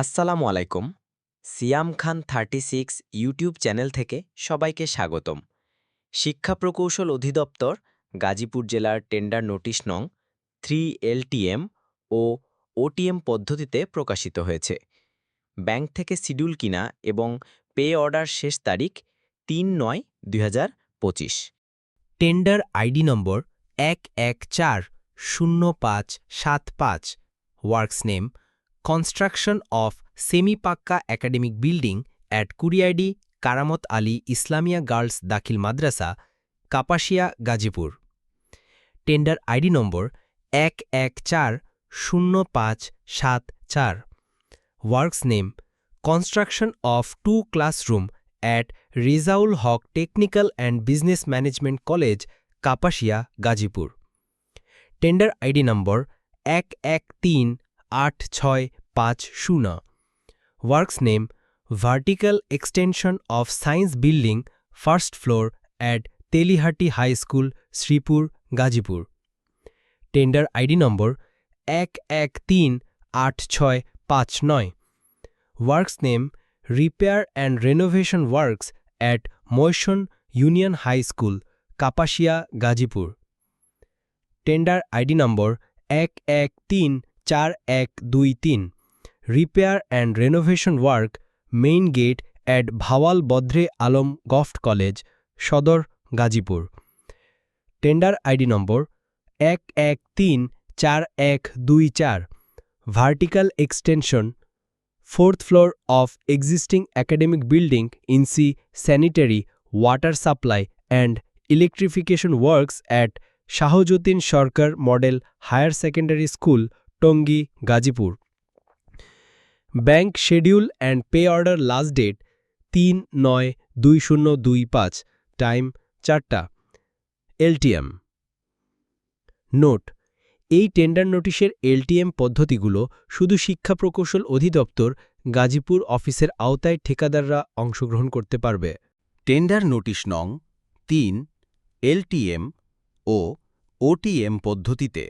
আসসালামু আলাইকুম। Siam Khan thirty six YouTube channel থেকে সবাইকে স্বাগতম। শিক্ষা প্রকৌশল অধিদপ্তর, গাজীপুর জেলার টেন্ডার নোটিশ নং থ্রি এলটিএম ও ওটিএম পদ্ধতিতে প্রকাশিত হয়েছে। ব্যাংক থেকে শিডিউল কিনা এবং পে অর্ডার শেষ তারিখ তিন নয় দুই টেন্ডার আইডি নম্বর এক এক চার শূন্য পাঁচ সাত পাঁচ। Works name construction semi pucca academic building at Kuriaidi Karamat Ali Islamia girls Dakhil Madrasa Kapasia Gazipur tender ID নম্বর এক এক চার শূন্য পাঁচ সাত চার works name construction of two classroom at Rezaul Haque technical and business management college Kapasia Gazipur tender ID নম্বর এক এক তিন আট ছয় পাঁচ শূন্য। Works name vertical extension of science building first floor at Telihati high school Sreepur Gazipur tender ID নম্বর এক এক তিন আট ছয় পাঁচ নয়। Works name repair and renovation works at Moishon union high school Kapasia Gazipur tender ID নম্বর এক এক তিন চার এক দুই তিন। Repair and renovation work main gate at Bhawal Badre Alam গফট college Sadar Gazipur tender ID নম্বর এক এক তিন চার এক দুই চার। Vertical extension fourth floor of existing academic building ইনসি sanitary water supply and electrification works at Shahjuddin Sarkar model higher secondary school Tongi, Gazipur. Bank schedule and pay order last date তিন নয় দুই শূন্য দুই পাঁচ, টাইম চারটা। LTM. Note, এই tender নোটিশের LTM পদ্ধতিগুলো শুধু শিক্ষা প্রকৌশল অধিদপ্তর গাজীপুর অফিসের আওতায় ঠিকাদাররা অংশগ্রহণ করতে পারবে। টেন্ডার নোটিশ নং তিন, এলটিএম ও ওটিএম পদ্ধতিতে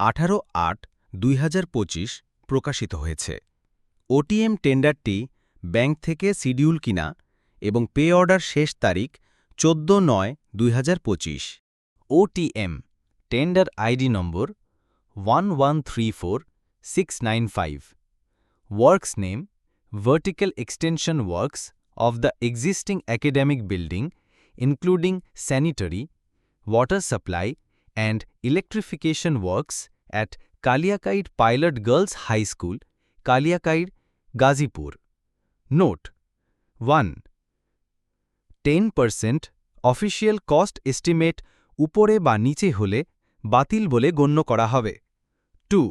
আঠারো আট ২০২৫ প্রকাশিত হয়েছে। ওটিএম টেন্ডারটি ব্যাংক থেকে সিডিউল কিনা এবং পে অর্ডার শেষ তারিখ চোদ্দ নয় দুই হাজার পঁচিশ। OTM tender ID number one one name vertical extension works of the existing academic building, including sanitary, water supply and electrification works at Kaliakaid pilot girls High School, Kaliakaid, Gazipur. Note 1. 10% official cost estimate উপরে বা নিচে হলে বাতিল বলে গণ্য করা হবে two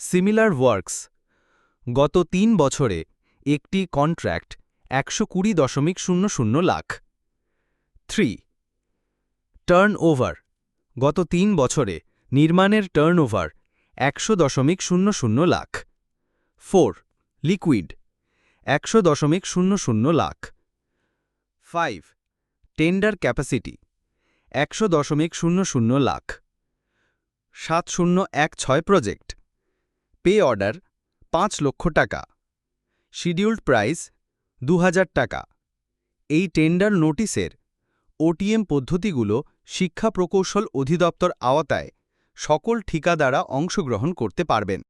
similar works গত তিন বছরে একটি কন্ট্র্যাক্ট একশো কুড়ি দশমিক শূন্য শূন্য লাখ থ্রি টার্ন ওভার গত তিন বছরে নির্মাণের টার্ন ওভার একশো দশমিক শূন্য শূন্য লাখ। ফোর, লিকুইড, একশো দশমিক শূন্য শূন্য লাখ। ফাইভ, টেন্ডার ক্যাপাসিটি, একশো দশমিক শূন্য শূন্য লাখ। সাত শূন্য এক ছয় প্রজেক্ট, পে অর্ডার পাঁচ লক্ষ টাকা। শিডিউল্ড প্রাইস দু হাজার টাকা। এই টেন্ডার নোটিসের ওটিএম পদ্ধতিগুলো শিক্ষা প্রকৌশল অধিদপ্তর আওতায় সকল ঠিকাদারা অংশগ্রহণ করতে পারবেন।